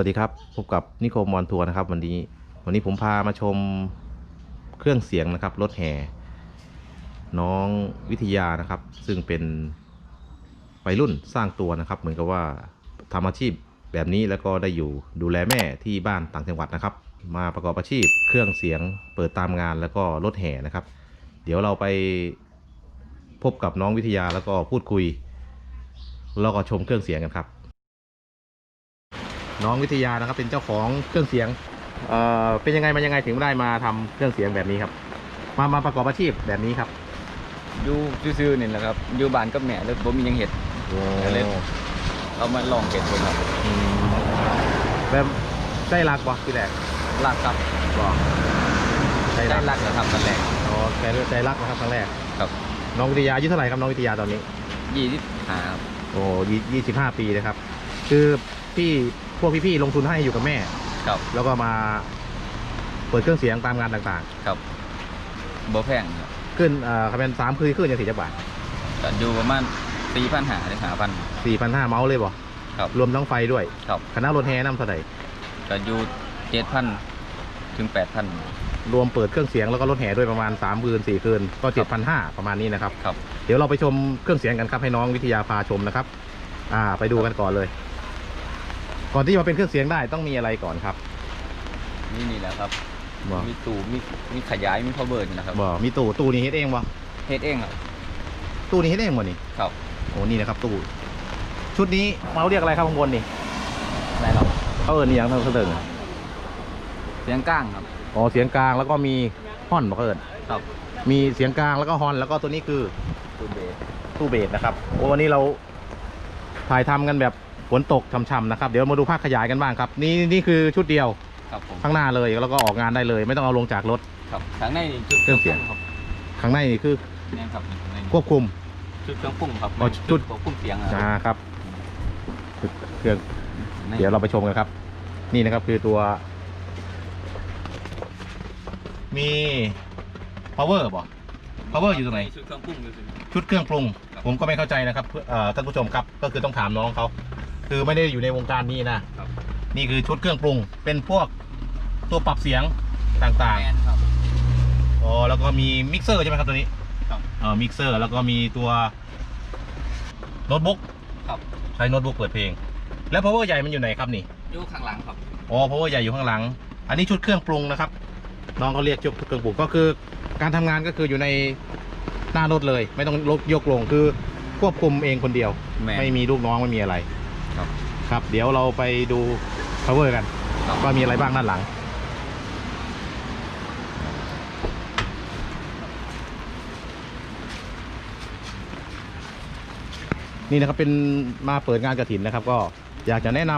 วัสดีครับพบกับนิโคมมอนทัวร์นะครับ วันนี้วันนี้ผมพามาชมเครื่องเสียงนะครับรถแห่น้องวิทยานะครับ ซึ่งเป็นวัยรุ่นสร้างตัวนะครับ เหมือนกับว่าทำอาชีพแบบนี้แล้วก็ได้อยู่ดูแลแม่ที่บ้านต่างจังหวัดนะครับ มาประกอบอาชีพเครื่องเสียงเปิดตามงานแล้วก็รถแห่นะครับ เดี๋ยวเราไปพบกับน้องวิทยาแล้วก็พูดคุย แล้วก็ชมเครื่องเสียงกันครับ น้องวิทยานะครับ เป็นเจ้าของเครื่องเสียงเอ่อเป็นยังไงมายังไงถึงได้มาทำเครื่องเสียงแบบนี้ครับ มามาประกอบอาชีพแบบนี้ครับอยู่ซื่อๆนี่แหละครับอยู่บ้านกับแม่แล้วบ่มีหยังเฮ็ดโอ้เล่นเอามาลองเฮ็ดเบิ่งครับอืมแบบได้รักบ่ที่แรกรักครับบ่ได้ได้รักรักนะครับตอนแรกอ๋อแกได้รักนะครับครั้งแรก ครับน้องวิทยาอายุเท่าไหร่ครับน้องวิทยาตอนนี้25ครับโอ้ยี่สิบห้าปีนะครับ คือพี่ พวกพี่ๆลงทุนให้อยู่กับแม่ ครับแล้วก็มาเปิดเครื่องเสียงตามงานต่างครับบ่แพงครับๆ ขึ้นเอ่อคะแนนสามคืนขึ้นยังสี่จักบาทก็อยู่ประมาณ4,500ถึง5,000สี่พันห้าเมาส์เลยบ่ครับ รวมทั้งไฟด้วยครับคณะรถแห่น้ำเท่าไหร่ก็อยู่7,000ถึง8,000รวมเปิดเครื่องเสียงแล้วก็รถแห่ด้วยประมาณ3ามคืนสี่คืนก็เจ็ดพันห้าประมาณนี้นะครับ ครับ เดี๋ยวเราไปชมเครื่องเสียงกันครับให้น้องวิทยาพาชมนะครับ อ่า ไปดูกันก่อนเลย ก่อนที่จะมาเป็นเครื่องเสียงได้ต้องมีอะไรก่อนครับ นี่นี่แหละครับบ่มีตู้มีมีขยายมีพาวเวอร์นี่นะครับบ่มีตู้ตู้นี้เฮ็ดเองบ่เฮ็ดเองครับตู้นี้เฮ็ดเองบ่นี่ครับโอ้นี่นะครับตู้ชุดนี้เราเรียกอะไรครับข้างบนนี่ได้ครับเขาเอิญนี่ยังเท่าเดิมเสียงก้างครับอ๋อเสียงกลางแล้วก็มีฮอนบ่เขาเอิญครับมีเสียงกลางแล้วก็ฮอนแล้วก็ตัวนี้คือตู้เบสตู้เบสนะครับโอ้วันนี้เราถ่ายทำกันแบบ ฝนตกช่ำๆนะครับเดี๋ยวมาดูภาคขยายกันบ้างครับนี่นี่คือชุดเดียวครับผมข้างหน้าเลยแล้วก็ออกงานได้เลย ไม่ต้องเอาลงจากรถ ครับทางในนี่ชุดเครื่องเสียง ครับข้างในนี่คือนี่ครับนี่ข้างในนี่ควบคุมชุดเครื่องปรุงครับอ๋อชุด ควบคุมเสียงอะอ่าครับเครื่องนี่เดี๋ยวเราไปชมกันครับ นี่นะครับคือตัว มี power บ่ power อยู่ตรงไหนชุดเครื่องปรุงดูสิชุดเครื่องปรุง ครับ ผมก็ไม่เข้าใจนะครับเอ่อท่านผู้ชมครับ ก็คือต้องถามน้องเขา คือไม่ได้อยู่ในวงการนี้นะ ครับ นี่คือชุดเครื่องปรุง เป็นพวกตัวปรับเสียงต่างแมนครับ ๆ อ๋อ แล้วก็มีมิกเซอร์ใช่ไหมครับตัวนี้ครับ เอ่อมิกเซอร์ แล้วก็มีตัวโน้ตบุ๊กครับใช้โน้ตบุ๊กเปิดเพลง แล้ว power ใหญ่มันอยู่ไหนครับนี่ อยู่ข้างหลังครับ อ๋อ power ใหญ่อยู่ข้างหลัง อันนี้ชุดเครื่องปรุงนะครับ น้องเขาเรียกชุดเครื่องปรุงก็คือการทำงานก็คืออยู่ในหน้ารถเลย ไม่ต้องลกยกลงคือควบคุมเองคนเดียว แมนไม่มีลูกน้องไม่มีอะไร ครับ ครับ เดี๋ยวเราไปดู power กันครับ ว่ามีอะไรบ้างด้านหลัง นี่นะครับเป็นมาเปิดงานกระถินนะครับ ก็อยากจะแนะน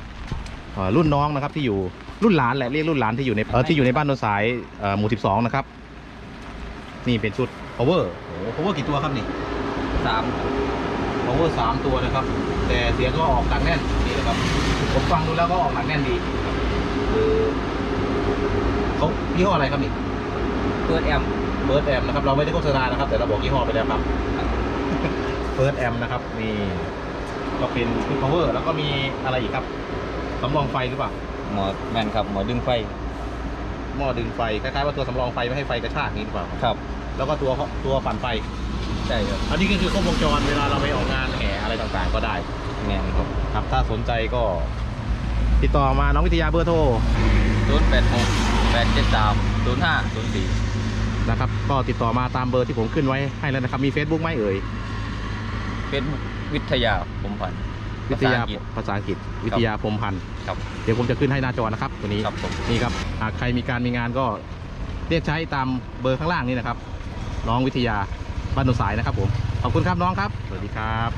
ำเอ่อรุ่นน้องนะครับที่อยู่รุ่นหลานแหละเรียกรุ่นหลานที่อยู่ในเออที่อยู่ในบ้านโนนสายเอ่อหมู่12นะครับ นี่เป็นชุด power โอ้โห power กี่ตัวครับนี่สาม ครับ power สามตัวนะครับ แต่เสียงก็ออกหนักแน่นดีนะครับ ผมฟังดูแล้วก็ออกหนักแน่นดีคือเขายี่ห้ออะไรครับนี่เปิดแอมเบิร์ดแอมนะครับ เราไม่ได้โฆษณานะครับ แต่เราบอกยี่ห้อไปแล้วครับเบิร์ดแอมนะครับนี่ก็เป็นชุด power แล้วก็มีอะไรอีกครับสำรองไฟหรือเปล่าหมอแมนครับหมอดึงไฟหม้อดึงไฟคล้ายๆว่าตัวสำรองไฟไม่ให้ไฟกระชากนี้หรือเปล่าครับ แล้วก็ตัวตัวปั่นไฟ ใช่ครับอันนี้ก็คือครบวงจรเวลาเราไปออกงานแห่อะไรต่างๆก็ได้แมนครับครับถ้าสนใจก็ ติดต่อมาน้องวิทยาเบอร์โทรศูนย์แปดหกแปดเจ็ดสามศูนย์ห้าศูนย์สี่นะครับ ก็ติดต่อมาตามเบอร์ที่ผมขึ้นไว้ให้แล้วนะครับ มี Facebook ไหมเอ่ย เป็นวิทยาผมพันธ์วิทยาภษอังกฤษ ภาษาอังกฤษ วิทยาพรหมพันธ์ครับ เดี๋ยวผมจะขึ้นให้หน้าจอนะครับตัวนี้ ครับผม นี่ครับหากใครมีการมีงานก็เรียกใช้ตามเบอร์ข้างล่างนี้นะครับ น้องวิทยา บ้านหนุสายนะครับผมขอบคุณครับน้องครับสวัสดีครับ